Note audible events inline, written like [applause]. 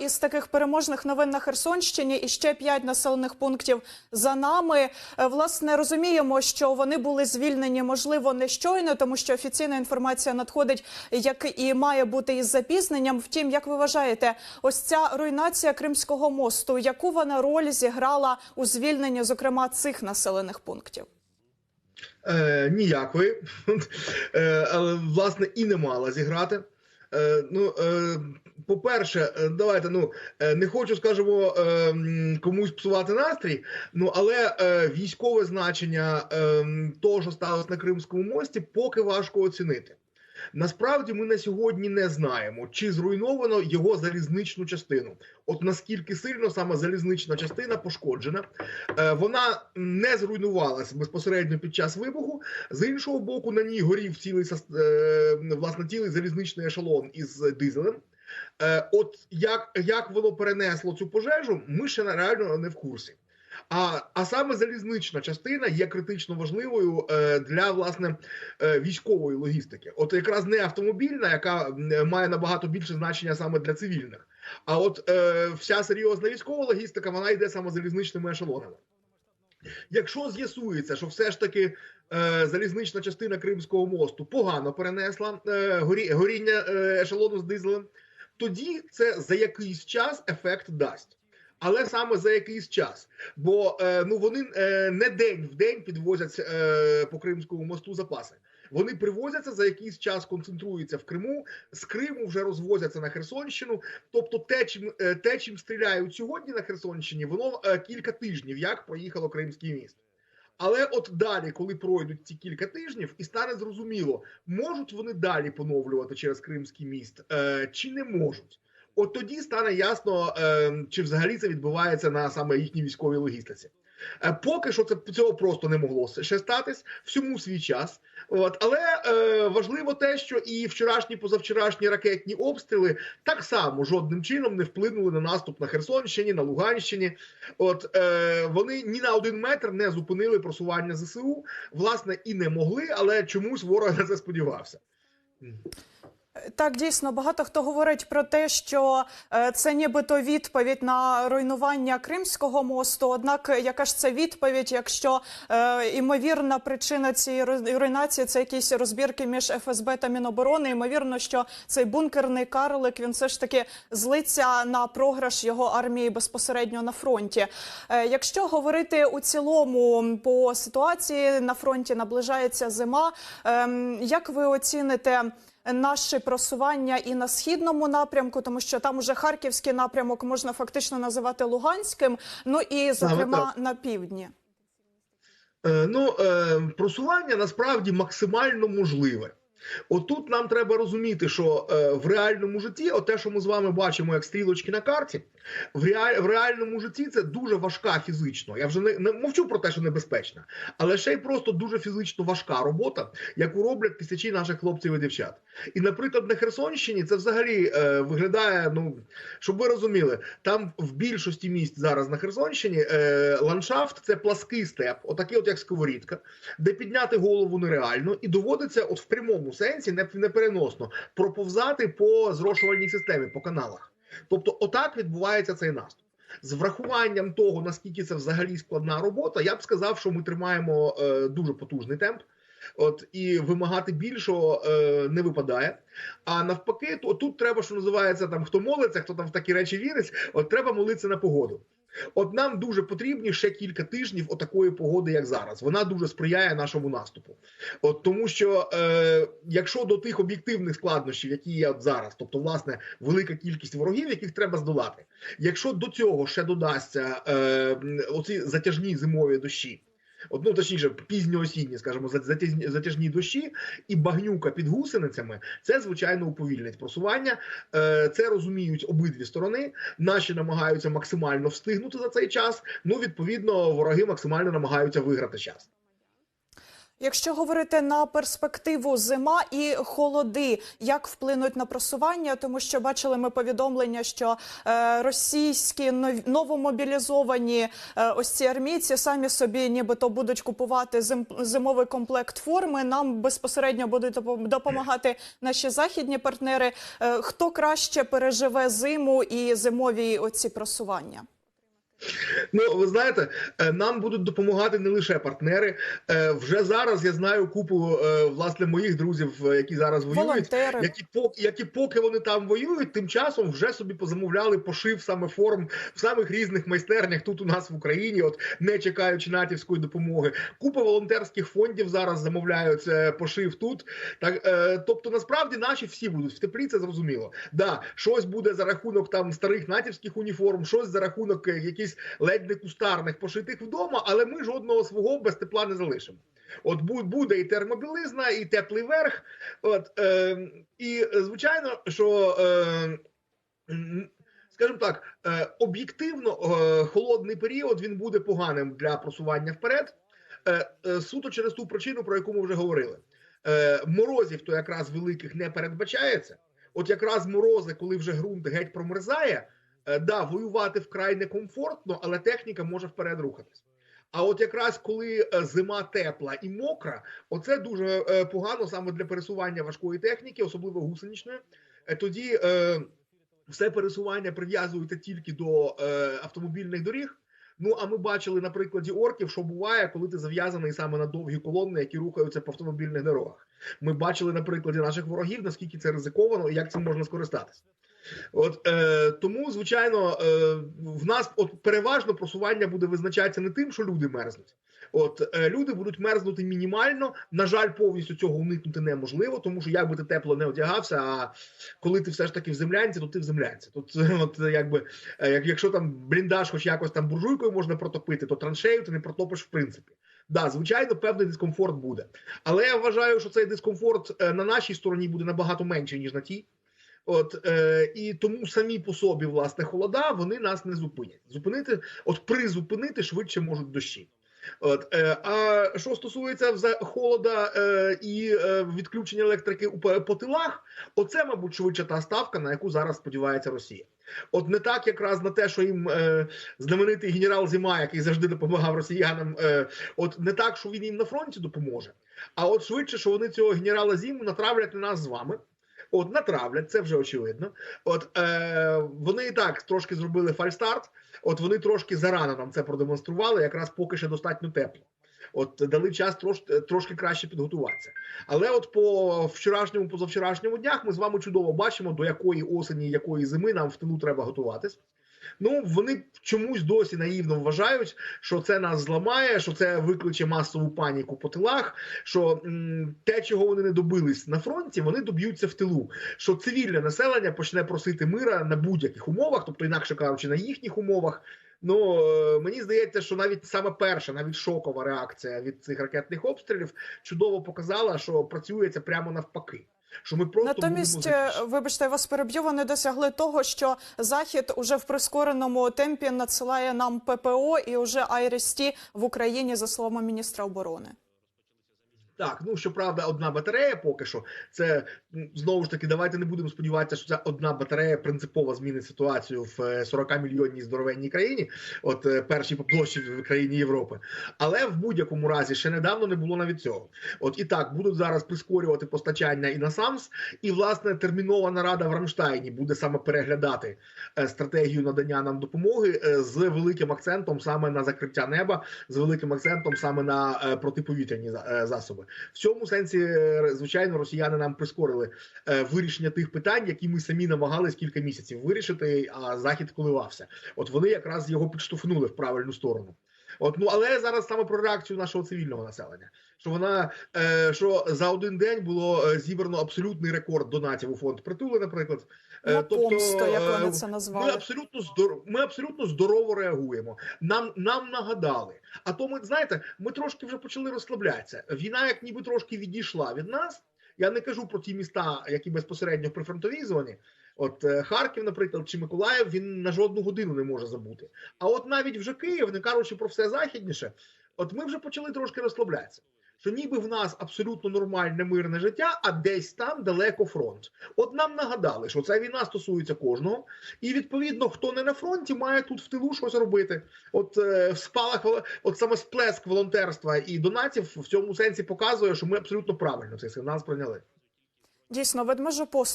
Із таких переможних новин на Херсонщині і ще п'ять населених пунктів за нами. Е, Власне, розуміємо, що вони були звільнені, можливо, не щойно, тому що офіційна інформація надходить, як і має бути із запізненням. Втім, як ви вважаєте, ось ця руйнація Кримського мосту, яку вона роль зіграла у звільненні, зокрема цих населених пунктів? Е, ніякої, [laughs] е, але власне і не мала зіграти. Е, ну, е, по-перше, е, давайте ну не хочу, скажімо, комусь псувати настрій. Ну але військове значення того, що сталося на Кримському мості, поки важко оцінити. Насправді ми на сьогодні не знаємо, чи зруйновано його залізничну частину. От наскільки сильно саме залізнична частина пошкоджена, Е, вона не зруйнувалася безпосередньо під час вибуху. З іншого боку, на ній горів цілий е, власне цілий залізничний ешелон із дизелем. Е, От як, як воно перенесло цю пожежу, ми ще реально не в курсі. А, а саме залізнична частина є критично важливою е, для власне е, військової логістики. От якраз не автомобільна, яка має набагато більше значення саме для цивільних. А от е, вся серйозна військова логістика вона йде саме залізничними ешелонами. Якщо з'ясується, що все ж таки е, залізнична частина Кримського мосту погано перенесла е, горі, горіння е, ешелону з дизелем, тоді це за якийсь час ефект дасть. Але саме за якийсь час, бо е, ну вони е, не день в день підвозять е, по Кримському мосту запаси. Вони привозяться за якийсь час, концентруються в Криму. З Криму вже розвозяться на Херсонщину. Тобто, те, чим те, чим стріляють сьогодні на Херсонщині, воно кілька тижнів як проїхало Кримський міст. Але от далі, коли пройдуть ці кілька тижнів, і стане зрозуміло, можуть вони далі поновлювати через Кримський міст е, чи не можуть. От тоді стане ясно, е, чи взагалі це відбувається на саме їхній військовій логістиці. Е, поки що це цього просто не могло ще статись всьому свій час. От але е, важливо те, що і вчорашні, позавчорашні ракетні обстріли так само жодним чином не вплинули на наступ на Херсонщині, на Луганщині. От е, вони ні на один метр не зупинили просування ЗСУ, власне, і не могли, але чомусь ворог на це сподівався. Так, дійсно, багато хто говорить про те, що е, це нібито відповідь на руйнування Кримського мосту. Однак, яка ж це відповідь, якщо е, імовірна причина цієї руйнації це якісь розбірки між ФСБ та Міноборони? Ймовірно, що цей бункерний карлик він все ж таки злиться на програш його армії безпосередньо на фронті. Е, якщо говорити у цілому по ситуації на фронті, наближається зима. Ем, як ви оціните? Наше просування і на східному напрямку, тому що там уже харківський напрямок можна фактично називати Луганським. Ну і зокрема на півдні. Е, ну, е, просування насправді максимально можливе. Отут нам треба розуміти, що е, в реальному житті, от те, що ми з вами бачимо як стрілочки на карті, в, в реальному житті це дуже важка фізично. Я вже не, не мовчу про те, що небезпечна, але ще й просто дуже фізично важка робота, яку роблять тисячі наших хлопців і дівчат. І, наприклад, на Херсонщині це взагалі е, виглядає. Ну щоб ви розуміли, там в більшості місць зараз на Херсонщині е, ландшафт це плаский степ, отакий, от як сковорідка, де підняти голову нереально, і доводиться, от в прямому сенсі, не, не переносно, проповзати по зрошувальній системі, по каналах. Тобто, отак відбувається цей наступ. З врахуванням того, наскільки це взагалі складна робота, я б сказав, що ми тримаємо е, дуже потужний темп. От і вимагати більшого е, не випадає. А навпаки, то тут треба, що називається там, хто молиться, хто там в такі речі вірить. От треба молитися на погоду. От нам дуже потрібні ще кілька тижнів отакої погоди, як зараз. Вона дуже сприяє нашому наступу. От тому, що е, якщо до тих об'єктивних складнощів, які є от зараз, тобто, власне, велика кількість ворогів, яких треба здолати, якщо до цього ще додасться е, оці затяжні зимові дощі. От, ну, точніше, пізньоосінні, скажімо, затяжні, затяжні дощі і багнюка під гусеницями, це звичайно уповільнить просування. Е, це розуміють обидві сторони. Наші намагаються максимально встигнути за цей час. Ну, відповідно, вороги максимально намагаються виграти час. Якщо говорити на перспективу зима і холоди, як вплинуть на просування, тому що бачили ми повідомлення, що е, російські нов- новомобілізовані е, ось ці армійці самі собі нібито будуть купувати зим, зимовий комплект форми. Нам безпосередньо будуть допомагати наші західні партнери. Е, хто краще переживе зиму і зимові оці просування? Ну, ви знаєте, е, нам будуть допомагати не лише партнери. Е, Вже зараз я знаю купу е, власне моїх друзів, які зараз воюють, Волонтери. які поки які поки вони там воюють, тим часом вже собі позамовляли пошив саме форм в самих різних майстернях тут у нас в Україні, от не чекаючи натівської допомоги. Купа волонтерських фондів зараз замовляють пошив тут. Так, е, тобто, насправді наші всі будуть в теплі, це зрозуміло. Да, щось буде за рахунок там старих натівських уніформ, щось за рахунок е, якихось ледь не кустарних пошитих вдома, але ми жодного свого без тепла не залишимо. От буде і термобілизна, і теплий верх. От е, і звичайно, що. Е, Скажімо так, е, об'єктивно е, холодний період він буде поганим для просування вперед, е, е, суто через ту причину, про яку ми вже говорили. Е, Морозів то якраз великих не передбачається. От якраз морози, коли вже ґрунт геть промерзає, да, воювати вкрай некомфортно, але техніка може вперед рухатись. А от якраз коли е, зима тепла і мокра, оце дуже е, погано саме для пересування важкої техніки, особливо гусеничної. Е, Тоді е, все пересування прив'язується тільки до е, автомобільних доріг. Ну а ми бачили на прикладі орків, що буває, коли ти зав'язаний саме на довгі колони, які рухаються по автомобільних дорогах. Ми бачили на прикладі наших ворогів, наскільки це ризиковано і як цим можна скористатися. От е, тому, звичайно, е, в нас от переважно просування буде визначатися не тим, що люди мерзнуть. От е, люди будуть мерзнути мінімально. На жаль, повністю цього уникнути неможливо, тому що як би ти тепло не одягався, а коли ти все ж таки в землянці, то ти в землянці. Тут [laughs] от якби е, як, якщо там бліндаж, хоч якось там буржуйкою можна протопити, то траншею ти не протопиш в принципі. Да, звичайно, певний дискомфорт буде. Але я вважаю, що цей дискомфорт е, на нашій стороні буде набагато менший, ніж на тій. От е, і тому самі по собі власне холода вони нас не зупинять. Зупинити, от призупинити швидше можуть дощі. От е, а що стосується холода е, і е, відключення електрики у по- тилах, оце, мабуть, швидше та ставка, на яку зараз сподівається Росія. От не так якраз на те, що їм е, знаменитий генерал Зима, який завжди допомагав росіянам, е, от не так, що він їм на фронті допоможе, а от швидше, що вони цього генерала Зиму натравлять на нас з вами. От натравлять, це вже очевидно. От е, вони і так трошки зробили фальстарт. От вони трошки зарано нам це продемонстрували, якраз поки ще достатньо тепло. От дали час трош, трошки краще підготуватися. Але от по вчорашньому, позавчорашньому днях ми з вами чудово бачимо, до якої осені, якої зими нам в тилу треба готуватись. Ну вони чомусь досі наївно вважають, що це нас зламає, що це викличе масову паніку по тилах. Що м, те, чого вони не добились на фронті, вони доб'ються в тилу. Що цивільне населення почне просити мира на будь-яких умовах, тобто, інакше кажучи, на їхніх умовах. Ну е, мені здається, що навіть саме перша, навіть шокова реакція від цих ракетних обстрілів чудово показала, що працюється прямо навпаки. Що ми просто Натомість, будемо вибачте, я вас переб'ю. Вони досягли того, що захід уже в прискореному темпі надсилає нам ППО і уже Айресті в Україні, за словами міністра оборони. Так, ну щоправда, одна батарея поки що. Це знову ж таки, давайте не будемо сподіватися, що ця одна батарея принципово змінить ситуацію в 40 мільйонній здоровенній країні, от е, першій по площі в країні Європи. Але в будь-якому разі ще недавно не було навіть цього. От і так будуть зараз прискорювати постачання і на САМС, і власне термінова нарада в Рамштайні буде саме переглядати е, стратегію надання нам допомоги е, з великим акцентом саме на закриття неба, з великим акцентом саме на е, протиповітряні за- засоби. В цьому сенсі, е, звичайно, росіяни нам прискорили е, вирішення тих питань, які ми самі намагались кілька місяців вирішити, а захід коливався. От вони якраз його підштовхнули в правильну сторону. От ну але зараз саме про реакцію нашого цивільного населення. Що вона е, що за один день було е, зібрано абсолютний рекорд донатів у фонд притули, наприклад. Е, На помсту, як е, вони це ми абсолютно здоров... ми абсолютно здорово реагуємо. Нам нам нагадали. А то ми знаєте, ми трошки вже почали розслаблятися. Війна, як ніби трошки відійшла від нас. Я не кажу про ті міста, які безпосередньо в прифронтовій зоні. От е, Харків, наприклад, чи Миколаїв, він на жодну годину не може забути. А от навіть вже Київ, не кажучи про все західніше, от ми вже почали трошки розслаблятися. Що ніби в нас абсолютно нормальне мирне життя, а десь там далеко фронт. От нам нагадали, що ця війна стосується кожного, і відповідно, хто не на фронті, має тут в тилу щось робити. От е, спалах, от саме сплеск волонтерства і донатів в цьому сенсі показує, що ми абсолютно правильно цей сигнал сприйняли. Дійсно, ведмежу послуг